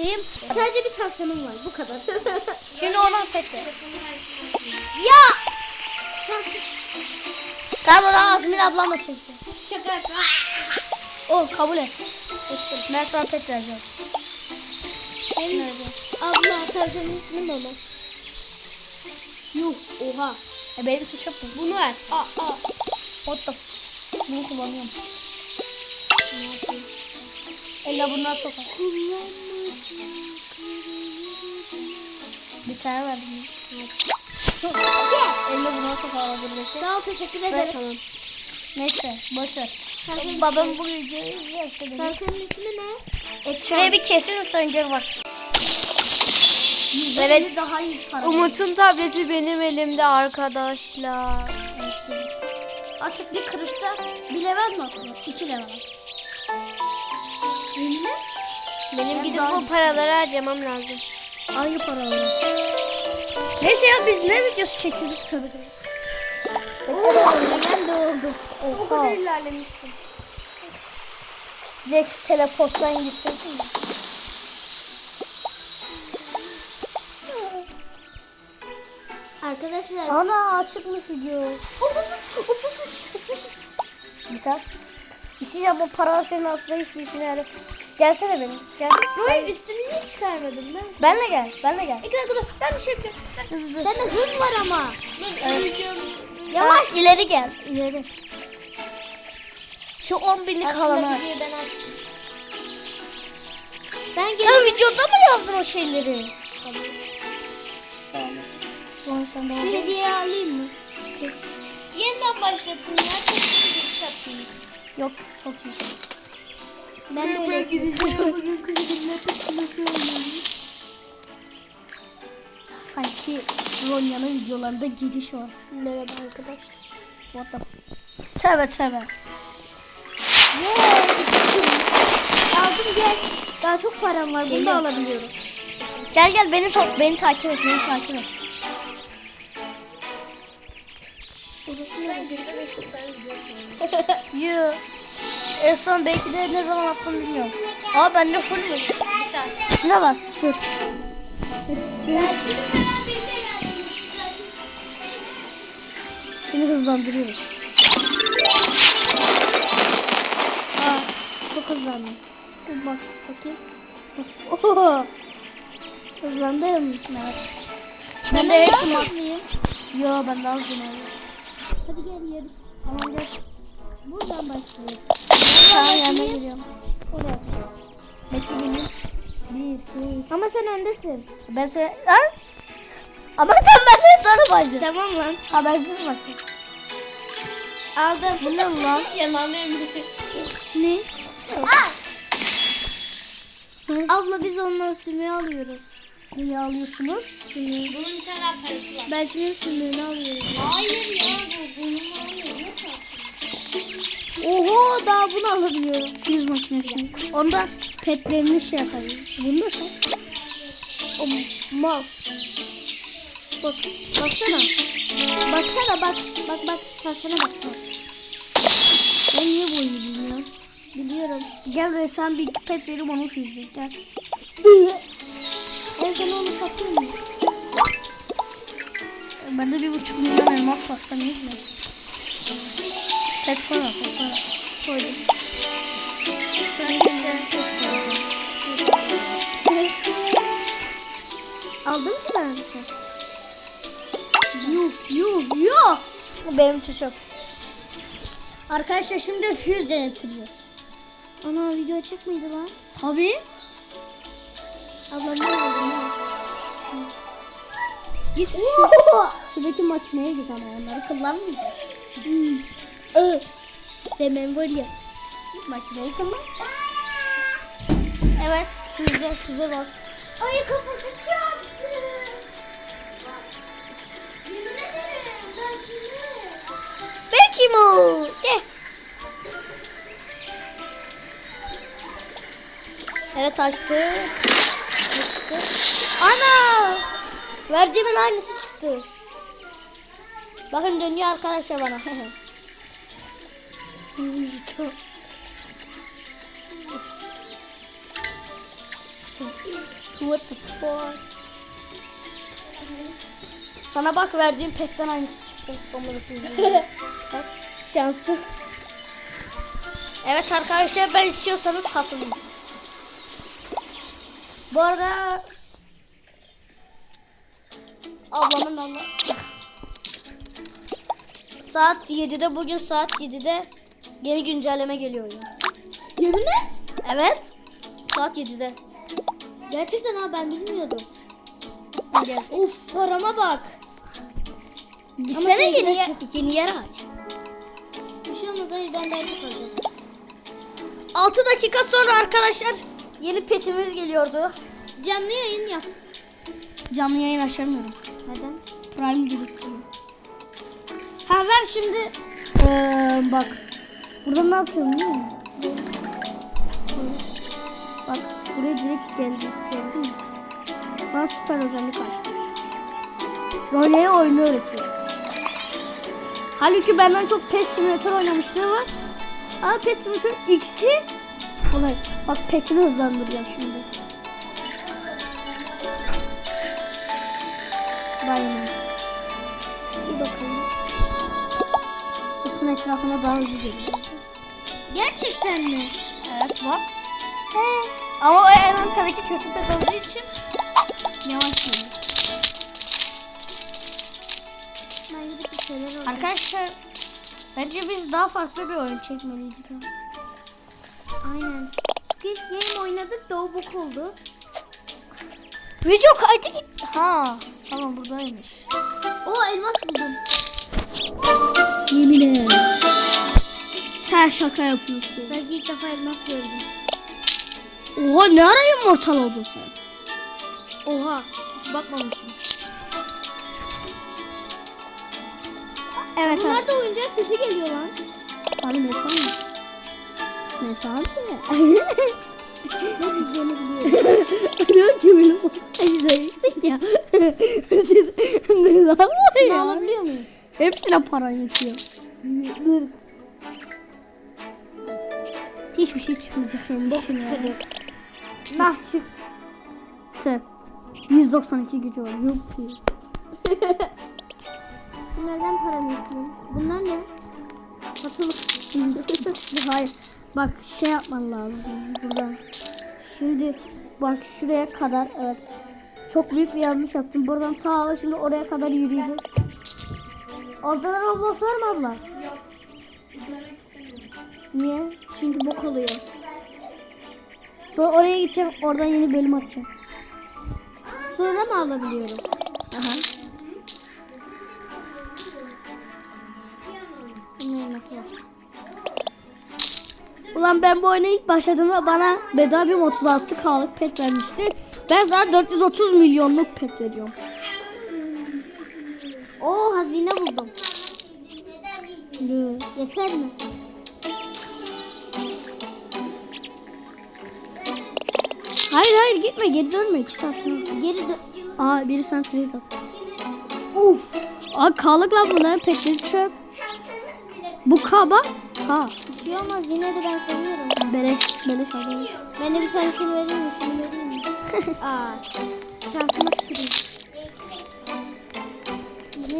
petteyim. Sadece bir tavşanım var. Bu kadar. Şimdi ona pet ver. ya! Da Azmin ablam çekiyor. Şaka yapma. O kabul et. Ettim. Ben sana pet vereceğim. Abla tavşanın ismi ne lan? Yuh oha. E benim suçum mu? Bunu ver. Aa aa. Ottum. Bunu kullanıyorum. Elle bundan sokar. Bir tane verdim. Bundan sokar alabilir bekle. Sağ ol teşekkür ederim. Tamam. Neyse boş ver. Tavşanın Babam bu videoyu izlerse beni. Tavşanın ismi ne? Şuraya bir kesin sonra gör bak. Evet. Daha iyi para. Umut'un tableti benim elimde arkadaşlar. Artık bir kırışta bir level mi atılır? İki level. Bilmem. Benim gidip bu paraları harcamam lazım. Hangi paraları? Neyse ya biz ne videosu çekiyorduk tabii neden doğdu? Oha. O kadar ilerlemiştim. Direkt teleporttan gitsin. Arkadaşlar. Ana açıkmış video. Biter. Bir şey diyeceğim bu para senin aslında hiçbir işine yarar. Gelsene benim. Gel. Roy üstünü niye çıkarmadın ben? Benle gel. Benle gel. İki dakika dur. Ben bir şey yapacağım. Sende hız var ama. Evet. Yavaş. Ha, ileri gel. İleri. Şu 10 binlik kalanı aç. ben açtım. Ben Sen gelip videoda mı yazdın o şeyleri? Şu an sen şu de hediyeyi alayım mı? Yeniden başlatın ya. Çok kötü bir iş yaptım. Yok çok iyi. Ben de öyle gideceğim. Sanki Ronya'nın videolarında giriş var. Merhaba arkadaşlar. What the... Tövbe tövbe. Yeah. Aldım gel. Daha çok param var. Bunu da Geliyorum. alabiliyorum. Gel gel beni to- beni takip et beni takip et. Sen günde 500 tane video Yoo. En son belki de ne zaman attım bilmiyorum. Aa bende fullmüş. Şuna bas dur. Şimdi hızlandırıyoruz. Aa, çok hızlandı. Dur bak bakayım. Bak. Oho. Hızlandım. Evet. Ben de hepsi max. Yo ben uzun oldu. Hadi gel yarış. Tamam gel. Buradan başlıyoruz. Tamam yanına. Bekle Ama sen öndesin. Ben. Lan! Ama sen benden sonra başla. Tamam lan. Habersiz başla. Aldım. Bu ne lan? Yalan emdi. Ne? Abla biz ondan sümüğü alıyoruz. Neyi alıyorsunuz? Sümüğü. Bunun bir tane daha parası var. Belçinin sümüğünü alıyoruz. Hayır ya bu bunun almıyor. Nasıl alsın? Oho daha bunu alabiliyorum. Yüz makinesi. Onda petlerini şey yaparız. Bunu da. O mal. Bak, baksana. Baksana bak. Bak bak tavşana bak. bak. Ben niye bu oyunu bilmiyorum? Biliyorum. Gel ve sen bir pet verim onu füzle. Gel. Ben sana onu satayım mı? Bende bir buçuk milyon elmas var. Sen ne diyorsun? Pet koy bak. Pet koy bak. Koydum. Sen işte pet koy. Aldım ki ben. Yuh yuh yuh. Benim çocuğum. Arkadaşlar şimdi füze denettireceğiz. Ana video açık mıydı lan? Tabii. Ablam ne oldu? Git şu, şuradaki makineye git ama onları kullanmayacağız. Ö. Hemen var ya. Makineyi kullan. Evet, füze, füze bas. Ay kafası çarptı. Yemin ederim? Belki mi? Gel. Evet açtı. Çıktı? Ana! Verdiğimin aynısı çıktı. Bakın dönüyor arkadaşlar bana. Tamam. What the fuck? Sana bak verdiğim petten aynısı çıktı. Bak şansı. evet arkadaşlar ben istiyorsanız kasılın. Bu arada ablamın Allah. Saat 7'de bugün saat 7'de yeni güncelleme geliyor ya. Yemin et. Evet. Saat 7'de. Gerçekten ha ben bilmiyordum. Gel. Of parama bak. Gitsene sevgili yeni, yer, yeni yer aç. Bir şey olmaz hayır ben derdi kalacağım. 6 dakika sonra arkadaşlar yeni petimiz geliyordu. Canlı yayın yap. Canlı yayın açamıyorum. Neden? Prime gerektiriyor. Ha ver şimdi. Ee, bak. Burada ne yapıyorum biliyor musun? Bak buraya direkt geldi. Geldi mi? Sana süper özellik açtı. Role'ye oyunu öğretiyor. Halbuki benden çok Pet Simulator oynamışlığı var. Ama Pet Simulator X'i Olay. Bak petini hızlandıracağım şimdi. Bayım. Bir bakalım. Bütün etrafına daha hızlı geliyor. Gerçekten mi? Evet bak. He. Ama o en arkadaki kötü pet olduğu için yavaş alayım. Arkadaşlar bence biz daha farklı bir oyun çekmeliydik. ha. Aynen. Squid Game oynadık da o bok oldu. Video kaydı gitti. Ha tamam buradaymış. O elmas buldum. Sen şaka yapıyorsun. Sanki ilk defa elmas gördüm. Oha ne ara immortal oldun sen? Oha. Hiç bakmamışım. Evet Bunlar da oyuncak sesi geliyor lan. Abi ne sandın? Ne sandın? Ne diyeceğimi biliyorum. Diyor ki benim izlemiştik ya. ne zaman Ne ya? alabiliyor muyum? Hepsine para yetiyor. Hiçbir şey çıkmayacak benim düşünüyorum. Nah çık. Çık. 192 gücü var. Yuppi. Bunlardan param yetiyor. Bunlar ne? Satılık. Hayır. Bak şey yapman lazım buradan. Şimdi bak şuraya kadar evet. Çok büyük bir yanlış yaptım. Buradan ta şimdi oraya kadar yürüyeceğim. Da Roblox var mı abla? Niye? Çünkü bok oluyor. Sonra oraya gideceğim. Oradan yeni bölüm açacağım. Sonra mı alabiliyorum? Aha. Ulan ben bu oyuna ilk başladığımda bana bedava bir 36K'lık pet vermişti. Ben sana 430 milyonluk pet veriyorum. Oo hazine buldum. Yeter mi? Hayır hayır gitme geri dönme 2 saat sonra. Geri dö- Aa biri sana trade attı. Uf. Aa K'lık lan bunların petleri çöp. Bu K bak. K. Bir şey olmaz yine de ben seviyorum. Beleş beleş al beleş. Ben de bir tanesini vereyim mi? Şunu vereyim mi? Aa, şansıma tüküreyim.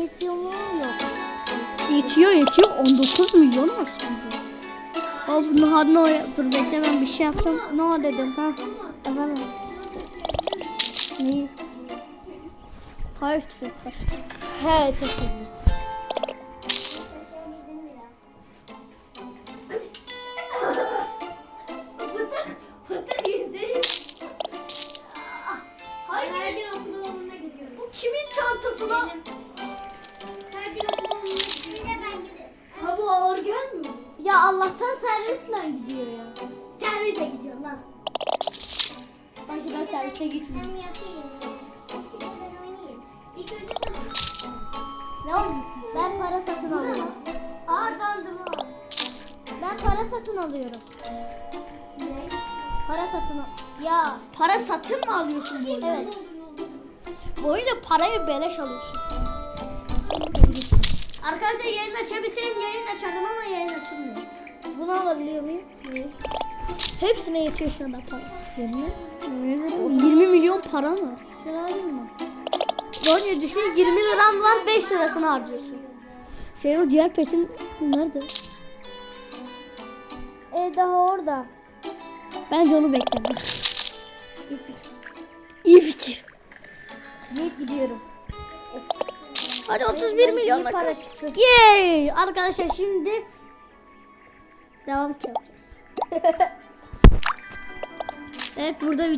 Yetiyor mu? Yok. Yetiyor yetiyor 19 milyon var sanki. Of no, no, dur bekle ben bir şey yapsam. No dedim ha. Efendim. Neyi? Taş taş. He. Fıtık Oldu? Ben para satın alıyorum. Aa dandım ha. Ben para satın alıyorum. Ne? Para satın al. Ya Para satın mı alıyorsun bu evet. Bu oyunda parayı beleş alıyorsun. Arkadaşlar yayın açabilsem yayın açarım ama yayın açılmıyor. Bunu alabiliyor muyum? Hepsine yetiyor şu anda para. Yemin et. Yemin ederim 20 milyon paran var. Alayım mı? Ronya düşün 20 liran var 5 lirasını harcıyorsun. Senin o diğer petin nerede? E daha orada. Bence onu bekleme. İyi fikir. Giyip gidiyorum. Hadi 31 milyon İyi para çıktı. Yay! Arkadaşlar şimdi devam yapacağız. evet burada